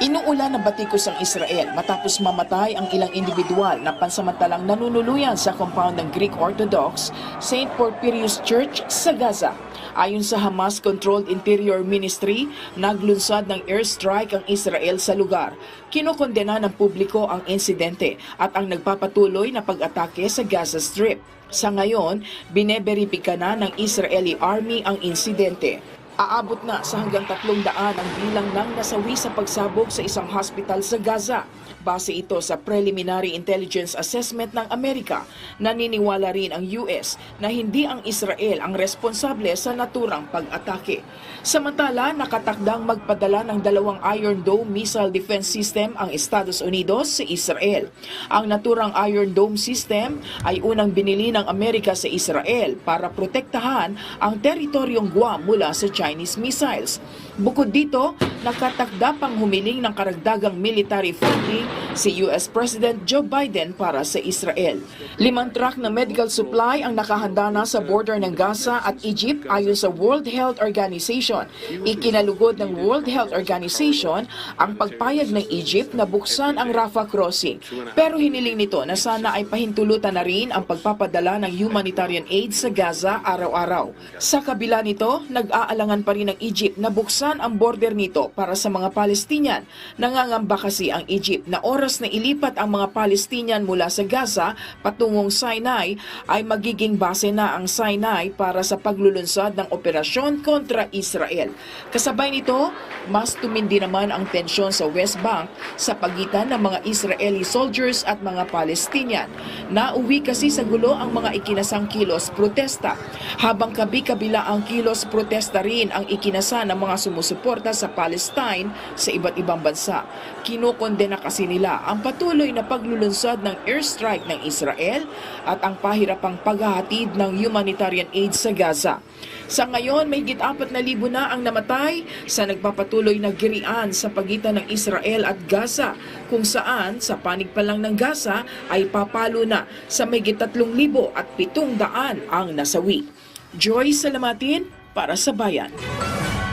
Inuulan ng batikos ang Israel matapos mamatay ang ilang individual na pansamantalang nanunuluyan sa compound ng Greek Orthodox St. Porphyrius Church sa Gaza. Ayon sa Hamas-controlled Interior Ministry, naglunsad ng airstrike ang Israel sa lugar. Kinokondena ng publiko ang insidente at ang nagpapatuloy na pag-atake sa Gaza Strip. Sa ngayon, bineberipika na ng Israeli Army ang insidente. Aabot na sa hanggang tatlong daan ang bilang ng nasawi sa pagsabog sa isang hospital sa Gaza. Base ito sa Preliminary Intelligence Assessment ng Amerika, naniniwala rin ang US na hindi ang Israel ang responsable sa naturang pag-atake. Samantala, nakatakdang magpadala ng dalawang Iron Dome missile defense system ang Estados Unidos sa Israel. Ang naturang Iron Dome system ay unang binili ng Amerika sa Israel para protektahan ang teritoryong Guam mula sa Chinese missiles. Bukod dito, nakatakda pang humiling ng karagdagang military funding si US President Joe Biden para sa Israel. Limang truck na medical supply ang nakahanda na sa border ng Gaza at Egypt ayon sa World Health Organization. Ikinalugod ng World Health Organization ang pagpayag ng Egypt na buksan ang Rafah crossing. Pero hiniling nito na sana ay pahintulutan na rin ang pagpapadala ng humanitarian aid sa Gaza araw-araw. Sa kabila nito, nag-aalangan pa rin ng Egypt na buksan ang border nito para sa mga Palestinian. Nangangamba kasi ang Egypt na oras na ilipat ang mga Palestinian mula sa Gaza patungong Sinai ay magiging base na ang Sinai para sa paglulunsad ng operasyon kontra Israel. Kasabay nito, mas tumindi naman ang tensyon sa West Bank sa pagitan ng mga Israeli soldiers at mga Palestinian. Nauwi kasi sa gulo ang mga ikinasang kilos protesta. Habang kabi-kabila ang kilos protesta rin ang ikinasa ng mga sumusuporta sa Palestine sa iba't ibang bansa. Kinokondena kasi nila ang patuloy na paglulunsad ng airstrike ng Israel at ang pahirapang paghahatid ng humanitarian aid sa Gaza. Sa ngayon, may higit apat na libo na ang namatay sa nagpapatuloy na girian sa pagitan ng Israel at Gaza, kung saan sa panig pa lang ng Gaza ay papalo na sa may higit tatlong libo at pitong daan ang nasawi. Joy Salamatin para sa Bayan.